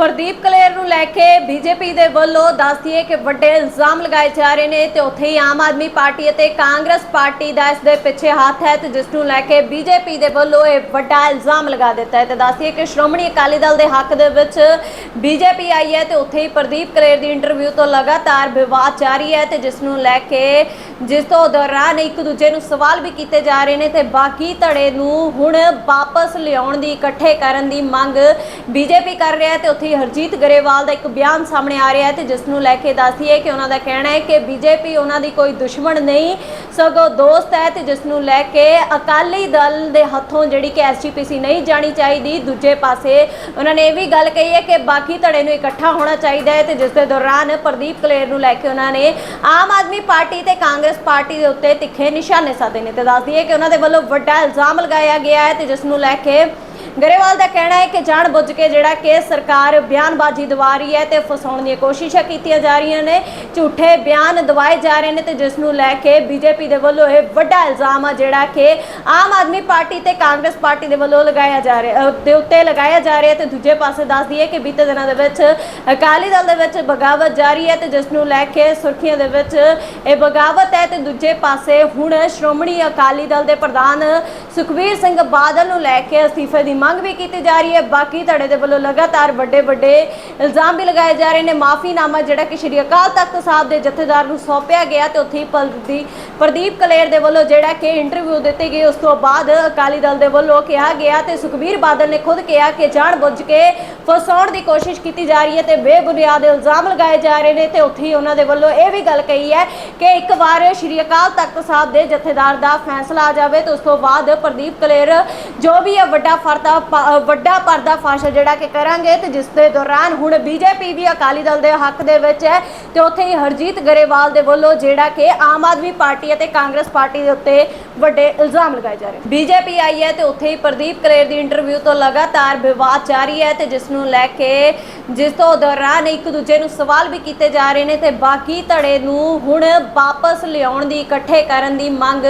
ਪ੍ਰਦੀਪ ਕਲੇਰ ਨੂੰ ਲੈ ਕੇ ਬੀਜੇਪੀ ਦੇ ਵੱਲੋਂ ਦੱਸਦੀਏ ਕਿ ਵੱਡੇ ਇਲਜ਼ਾਮ ਲਗਾਏ ਜਾ ਰਹੇ ਨੇ ਤੇ ਉੱਥੇ ਹੀ ਆਮ ਆਦਮੀ ਪਾਰਟੀ ਅਤੇ ਕਾਂਗਰਸ ਪਾਰਟੀ ਦਾ ਇਸ ਦੇ ਪਿੱਛੇ ਹੱਥ ਹੈ ਤੇ ਜਿਸ ਨੂੰ ਲੈ ਕੇ ਬੀਜੇਪੀ ਦੇ ਵੱਲੋਂ ਇਹ ਵੱਡਾ ਇਲਜ਼ਾਮ ਲਗਾ ਦਿੱਤਾ ਹੈ ਤੇ ਦੱਸਦੀਏ ਕਿ ਸ਼੍ਰੋਮਣੀ ਅਕਾਲੀ ਦਲ ਦੇ ਹੱਕ ਦੇ ਵਿੱਚ ਬੀਜੇਪੀ ਆਈ ਹੈ ਤੇ ਉੱਥੇ ਹੀ ਪ੍ਰਦੀਪ ਕਲੇਰ ਦੀ ਇੰਟਰਵਿਊ ਤੋਂ ਲਗਾਤਾਰ ਵਿਵਾਦ ਜਾਰੀ ਹੈ ਤੇ ਜਿਸ ਨੂੰ ਲੈ ਕੇ ਜਿਸ ਤੋਂ ਦੌਰਾਨ ਇੱਕ ਦੂਜੇ ਨੂੰ ਸਵਾਲ ਵੀ ਕੀਤੇ ਜਾ ਰਹੇ ਨੇ ਤੇ ਬਾਕੀ ਧੜੇ ਨੂੰ ਹੁਣ ਵਾਪਸ ਲਿਆਉਣ ਦੀ ਇਕੱਠੇ ਕਰਨ ਦੀ ਮੰਗ ਬੀਜੇਪੀ ਕਰ ਰਿਹਾ ਹੈ ਤੇ ਉੱਥੇ ਹੀ ਹਰਜੀਤ ਗਰੇਵਾਲ ਦਾ ਇੱਕ ਬਿਆਨ ਸਾਹਮਣੇ ਆ ਰਿਹਾ ਹੈ ਤੇ ਜਿਸ ਨੂੰ ਲੈ ਕੇ ਦੱਸਦੀ ਕਿ ਉਹਨਾਂ ਦਾ ਕਹਿਣਾ ਹੈ ਕਿ ਬੀਜੇਪੀ ਉਹਨਾਂ ਦੀ ਕੋਈ ਦੁਸ਼ਮਣ ਨਹੀਂ, ਸਗੋਂ ਦੋਸਤ ਹੈ ਤੇ ਜਿਸ ਨੂੰ ਲੈ ਕੇ ਅਕਾਲੀ ਦਲ ਦੇ ਹੱਥੋਂ ਜਿਹੜੀ ਕਿ ਐਸਜੀਪੀਸੀ ਨਹੀਂ ਜਾਣੀ ਚਾਹੀਦੀ, ਦੂਜੇ ਪਾਸੇ ਉਹਨਾਂ ਨੇ ਇਹ ਵੀ ਗੱਲ ਕਹੀ ਹੈ ਕਿ ਬਾਕੀ ਧੜੇ ਨੂੰ ਇਕੱਠਾ ਹੋਣਾ ਚਾਹੀਦਾ ਹੈ ਤੇ ਜਿਸ ਦੇ ਦੌਰਾਨ ਪ੍ਰਦੀਪ ਕਲੇਰ ਨੂੰ ਲੈ ਕੇ ਉਹਨਾਂ ਨੇ ਆਮ ਆਦਮੀ ਪਾਰਟੀ ਤੇ ਕਾਂਗਰਸ ਪਾਰਟੀ ਦੇ ਉੱਤੇ ਤਿੱਖੇ ਨਿਸ਼ਾਨੇ ਸਾਧੇ ਨੇ ਤੇ ਦੱਸਦੀ ਹੈ ਕਿ ਉਹਨਾਂ ਦੇ ਵੱਲੋਂ ਵੱਡਾ ਇਲਜ਼ਾਮ ਲਗਾਇਆ ਗਿਆ ਹੈ ਤੇ ਜਿਸ ਨੂੰ ਲੈ ਕੇ ਗਰੇਵਾਲ ਦਾ ਕਹਿਣਾ ਹੈ ਕਿ ਜਾਣ ਬੁੱਝ ਕੇ ਜਿਹੜਾ ਕਿ ਸਰਕਾਰ ਬਿਆਨਬਾਜ਼ੀ ਦਵਾ ਰਹੀ ਹੈ ਤੇ ਫਸਾਉਣ ਦੀਆਂ ਕੋਸ਼ਿਸ਼ਾਂ ਕੀਤੀਆਂ ਜਾ ਰਹੀਆਂ ਨੇ, ਝੂਠੇ ਬਿਆਨ ਦਵਾਏ ਜਾ ਰਹੇ ਨੇ ਤੇ ਜਿਸ ਨੂੰ ਲੈ ਕੇ ਬੀਜੇਪੀ ਦੇ ਵੱਲੋਂ ਇਹ ਵੱਡਾ ਇਲਜ਼ਾਮ ਆ ਜਿਹੜਾ ਕਿ ਆਮ ਆਦਮੀ ਪਾਰਟੀ ਤੇ ਕਾਂਗਰਸ ਪਾਰਟੀ ਦੇ ਵੱਲੋਂ ਲਗਾਇਆ ਜਾ ਰਿਹਾ ਦੇ ਉੱਤੇ ਲਗਾਇਆ ਜਾ ਰਿਹਾ ਤੇ ਦੂਜੇ ਪਾਸੇ ਦੱਸਦੀ ਹੈ ਕਿ ਬੀਤੇ ਦਿਨਾਂ ਦੇ ਵਿੱਚ ਅਕਾਲੀ ਦਲ ਦੇ ਵਿੱਚ ਬਗਾਵਤ ਜਾਰੀ ਹੈ ਤੇ ਜਿਸ ਨੂੰ ਲੈ ਕੇ ਸੁਰਖੀਆਂ ਦੇ ਵਿੱਚ ਇਹ ਬਗਾਵਤ ਹੈ ਤੇ ਦੂਜੇ ਪਾਸੇ ਹੁਣ ਸ਼੍ਰੋਮਣੀ ਅਕਾਲੀ ਦਲ ਦੇ ਪ੍ਰਧਾਨ ਸੁਖਬੀਰ ਸਿੰਘ ਬਾਦਲ ਨੂੰ ਲੈ ਕੇ ਅਸਤੀਫੇ ਦੀ ਮੰਗ ਵੀ ਕੀਤੀ ਜਾ ਰਹੀ ਹੈ। ਬਾਕੀ ਧੜੇ ਦੇ ਵੱਲੋਂ ਲਗਾਤਾਰ ਵੱਡੇ ਵੱਡੇ ਇਲਜ਼ਾਮ ਵੀ ਲਗਾਏ ਜਾ ਰਹੇ ਨੇ। ਮਾਫੀਨਾਮਾ ਜਿਹੜਾ ਕਿ ਸ਼੍ਰੀ ਅਕਾਲ ਤਖਤ ਸਾਹਿਬ ਦੇ ਜਥੇਦਾਰ ਨੂੰ ਸੌਂਪਿਆ ਗਿਆ ਤੇ ਉੱਥੇ ਹੀ ਪਲਦੀ ਪ੍ਰਦੀਪ ਕਲੇਰ ਦੇ ਵੱਲੋਂ ਜਿਹੜਾ ਕਿ ਇੰਟਰਵਿਊ ਦਿੱਤੀ ਗਈ ਉਸ ਤੋਂ ਬਾਅਦ ਅਕਾਲੀ ਦਲ ਦੇ ਵੱਲੋਂ ਕਿਹਾ ਗਿਆ ਤੇ ਸੁਖਬੀਰ ਬਾਦਲ ਨੇ ਖੁਦ ਕਿਹਾ ਕਿ ਜਾਣ ਬੁੱਝ ਕੇ ਫਸਾਉਣ ਦੀ ਕੋਸ਼ਿਸ਼ ਕੀਤੀ ਜਾ ਰਹੀ ਹੈ ਤੇ ਬੇਬੁਨਿਆਦ ਇਲਜ਼ਾਮ ਲਗਾਏ ਜਾ ਰਹੇ ਨੇ ਤੇ ਉੱਥੇ ਹੀ ਉਹਨਾਂ ਦੇ ਵੱਲੋਂ ਇਹ ਵੀ ਗੱਲ ਕਹੀ ਹੈ ਕਿ ਇੱਕ ਵਾਰ ਸ਼੍ਰੀ ਅਕਾਲ ਤਖਤ ਸਾਹਿਬ ਦੇ ਜਥੇਦਾਰ ਦਾ ਫੈਸਲਾ ਆ ਜਾਵੇ ਤੇ ਉਸ ਤੋਂ ਬਾਅਦ ਪ੍ਰਦੀਪ ਕਲੇਰ ਜੋ ਵੀ ਹੈ ਵੱਡਾ ਫਰਦਾ ਵੱਡਾ ਪਰਦਾ ਫਾਸ਼ ਜਿਹੜਾ ਕਿ ਕਰਾਂਗੇ ਤੇ ਜਿਸ ਦੇ ਦੌਰਾਨ ਹੁਣ ਬੀਜੇਪੀ ਵੀ ਅਕਾਲੀ ਦਲ ਦੇ ਹੱਕ ਦੇ ਵਿੱਚ ਹੈ ਤੇ ਉੱਥੇ ਹੀ ਹਰਜੀਤ ਗਰੇਵਾਲ ਦੇ ਵੱਲੋਂ ਜਿਹੜਾ ਕਿ ਆਮ ਆਦਮੀ ਪਾਰਟੀ ਅਤੇ ਕਾਂਗਰਸ ਪਾਰਟੀ ਦੇ ਉੱਤੇ ਵੱਡੇ ਇਲਜ਼ਾਮ ਲਗਾਏ ਜਾ ਰਹੇ ਨੇ। ਬੀਜੇਪੀ ਆਈ ਹੈ ਤੇ ਉੱਥੇ ਹੀ ਪ੍ਰਦੀਪ ਕਰੇਰ ਦੀ ਇੰਟਰਵਿਊ ਤੋਂ ਲਗਾਤਾਰ ਵਿਵਾਦ ਜਾਰੀ ਹੈ ਤੇ ਜਿਸ ਨੂੰ ਲੈ ਕੇ ਜਿਸ ਤੋਂ ਦੌਰਾਨ ਇੱਕ ਦੂਜੇ ਨੂੰ ਸਵਾਲ ਵੀ ਕੀਤੇ ਜਾ ਰਹੇ ਨੇ ਤੇ ਬਾਕੀ ਧੜੇ ਨੂੰ ਹੁਣ ਵਾਪਸ ਲਿਆਉਣ ਦੀ, ਇਕੱਠੇ ਕਰਨ ਦੀ ਮੰਗ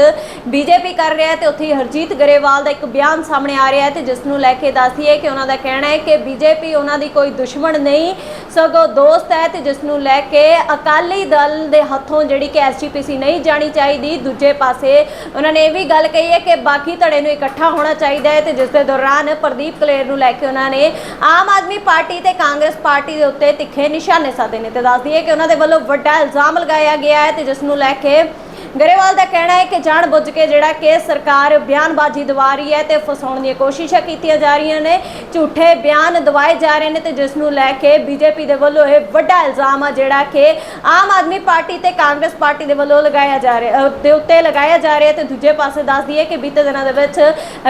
ਬੀਜੇਪੀ ਕਰ ਰਿਹਾ ਹੈ ਤੇ ਉੱਥੇ ਹੀ ਹਰਜੀਤ ਗਰੇਵਾਲ ਦਾ ਇੱਕ ਬਿਆਨ ਸਾਹਮਣੇ ਆ ਰਿਹਾ ਹੈ ਤੇ ਜਿਸ ਨੂੰ ਲੈ ਕੇ ਦੱਸਦੀ ਹੈ ਕਿ ਉਹਨਾਂ ਦਾ ਕਹਿਣਾ ਹੈ ਕਿ ਬੀਜੇਪੀ ਉਹਨਾਂ ਦੀ ਕੋਈ ਦੁਸ਼ਮਣ ਨਹੀਂ, ਸਗੋਂ ਦੋਸਤ ਹੈ ਤੇ ਜਿਸ ਨੂੰ ਲੈ ਕੇ ਅਕਾਲੀ ਦਲ ਦੇ ਹੱਥੋਂ ਜਿਹੜੀ ਕਿ ਐਸਜੀਪੀਸੀ ਨਹੀਂ ਜਾਣੀ ਚਾਹੀਦੀ, ਦੂਜੇ ਪਾਸੇ ਉਹਨਾਂ ਨੇ ਇਹ ਵੀ ਗੱਲ ਕਹੀ ਹੈ ਕਿ ਬਾਕੀ ਧੜੇ ਨੂੰ ਇਕੱਠਾ ਹੋਣਾ ਚਾਹੀਦਾ ਹੈ ਤੇ ਜਿਸ ਦੇ ਦੌਰਾਨ ਪ੍ਰਦੀਪ ਕਲੇਰ ਨੂੰ ਲੈ ਕੇ ਉਹਨਾਂ ਨੇ ਆਮ ਆਦਮੀ ਪਾਰਟੀ ਤੇ ਕਾਂਗਰਸ ਪਾਰਟੀ ਦੇ ਉੱਤੇ ਤਿੱਖੇ ਨਿਸ਼ਾਨੇ ਸਾਧੇ ਨੇ ਤੇ ਦੱਸਦੀ ਹੈ ਕਿ ਉਹਨਾਂ ਦੇ ਵੱਲੋਂ ਵੱਡਾ ਇਲਜ਼ਾਮ ਲਗਾਇਆ ਗਿਆ ਹੈ ਤੇ ਜਿਸ ਨੂੰ ਲੈ ਕੇ ਗਰੇਵਾਲ ਦਾ ਕਹਿਣਾ ਹੈ ਕਿ ਜਾਣ ਬੁੱਝ ਕੇ ਜਿਹੜਾ ਕਿ ਸਰਕਾਰ ਬਿਆਨਬਾਜ਼ੀ ਦਵਾ ਰਹੀ ਹੈ ਤੇ ਫਸਾਉਣ ਦੀਆਂ ਕੋਸ਼ਿਸ਼ਾਂ ਕੀਤੀਆਂ ਜਾ ਰਹੀਆਂ ਨੇ, ਝੂਠੇ ਬਿਆਨ ਦਵਾਏ ਜਾ ਰਹੇ ਨੇ ਤੇ ਜਿਸ ਨੂੰ ਲੈ ਕੇ ਬੀਜੇਪੀ ਦੇ ਵੱਲੋਂ ਇਹ ਵੱਡਾ ਇਲਜ਼ਾਮ ਆ ਜਿਹੜਾ ਕਿ ਆਮ ਆਦਮੀ ਪਾਰਟੀ ਤੇ ਕਾਂਗਰਸ ਪਾਰਟੀ ਦੇ ਵੱਲੋਂ ਲਗਾਇਆ ਜਾ ਰਿਹਾ ਦੇ ਉੱਤੇ ਲਗਾਇਆ ਜਾ ਰਿਹਾ ਤੇ ਦੂਜੇ ਪਾਸੇ ਦੱਸਦੀ ਹੈ ਕਿ ਬੀਤੇ ਦਿਨਾਂ ਦੇ ਵਿੱਚ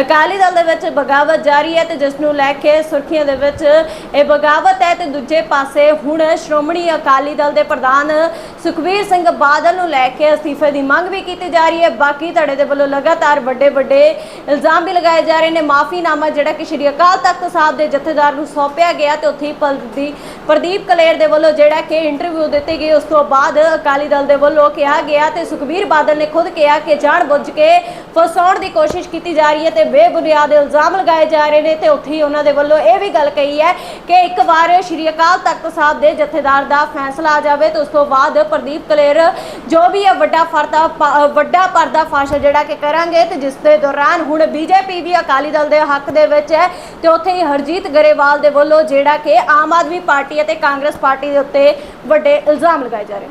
ਅਕਾਲੀ ਦਲ ਦੇ ਵਿੱਚ ਬਗਾਵਤ ਜਾਰੀ ਹੈ ਤੇ ਜਿਸ ਨੂੰ ਲੈ ਕੇ ਸੁਰਖੀਆਂ ਦੇ ਵਿੱਚ ਇਹ ਬਗਾਵਤ ਹੈ ਤੇ ਦੂਜੇ ਪਾਸੇ ਹੁਣ ਸ਼੍ਰੋਮਣੀ ਅਕਾਲੀ ਦਲ ਦੇ ਪ੍ਰਧਾਨ ਸੁਖਬੀਰ ਸਿੰਘ ਬਾਦਲ ਨੂੰ ਲੈ ਕੇ ਅਸਤੀਫੇ ਦੀ ਮੰਗ ਵੀ ਕੀਤੀ ਜਾ ਰਹੀ ਹੈ। ਬਾਕੀ ਧੜੇ ਦੇ ਵੱਲੋਂ ਲਗਾਤਾਰ ਵੱਡੇ ਵੱਡੇ ਇਲਜ਼ਾਮ ਵੀ ਲਗਾਏ ਜਾ ਰਹੇ ਨੇ। ਮਾਫੀਨਾਮਾ ਜਿਹੜਾ ਕਿ ਸ਼੍ਰੀ ਅਕਾਲ ਤਖਤ ਸਾਹਿਬ ਦੇ ਜਥੇਦਾਰ ਨੂੰ ਸੌਂਪਿਆ ਗਿਆ ਤੇ ਉੱਥੇ ਹੀ ਪ੍ਰਦੀਪ ਕਲੇਰ ਦੇ ਵੱਲੋਂ ਜਿਹੜਾ ਕਿ ਇੰਟਰਵਿਊ ਦਿੱਤੀ ਗਈ ਉਸ ਤੋਂ ਬਾਅਦ ਅਕਾਲੀ ਦਲ ਦੇ ਵੱਲੋਂ ਕਿਹਾ ਗਿਆ ਤੇ ਸੁਖਬੀਰ ਬਾਦਲ ਨੇ ਖੁਦ ਕਿਹਾ ਕਿ ਜਾਣ ਬੁੱਝ ਕੇ ਫਸਾਉਣ ਦੀ ਕੋਸ਼ਿਸ਼ ਕੀਤੀ ਜਾ ਰਹੀ ਹੈ ਤੇ ਬੇਬੁਨਿਆਦ ਇਲਜ਼ਾਮ ਲਗਾਏ ਜਾ ਰਹੇ ਨੇ ਤੇ ਉੱਥੇ ਹੀ ਉਹਨਾਂ ਦੇ ਵੱਲੋਂ ਇਹ ਵੀ ਗੱਲ ਕਹੀ ਹੈ ਕਿ ਇੱਕ ਵਾਰ ਸ਼੍ਰੀ ਅਕਾਲ ਤਖਤ ਸਾਹਿਬ ਦੇ ਜਥੇਦਾਰ ਦਾ ਫੈਸਲਾ ਆ ਜਾਵੇ ਤੇ ਉਸ ਤੋਂ ਬਾਅਦ ਪ੍ਰਦੀਪ ਕਲੇਰ ਜੋ ਵੀ ਹੈ ਵੱਡਾ ਫਰਦਾ ਪ- ਵੱਡਾ ਪਰਦਾ ਫਾਸ਼ ਜਿਹੜਾ ਕਿ ਕਰਾਂਗੇ ਤੇ ਜਿਸ ਦੇ ਦੌਰਾਨ ਹੁਣ ਬੀਜੇਪੀ ਵੀ ਅਕਾਲੀ ਦਲ ਦੇ ਹੱਕ ਦੇ ਵਿੱਚ ਹੈ ਤੇ ਉੱਥੇ ਹੀ ਹਰਜੀਤ ਗਰੇਵਾਲ ਦੇ ਵੱਲੋਂ ਜਿਹੜਾ ਕਿ ਆਮ ਆਦਮੀ ਪਾਰਟੀ ਅਤੇ ਕਾਂਗਰਸ ਪਾਰਟੀ ਦੇ ਉੱਤੇ ਵੱਡੇ ਇਲਜ਼ਾਮ ਲਗਾਏ ਜਾ ਰਹੇ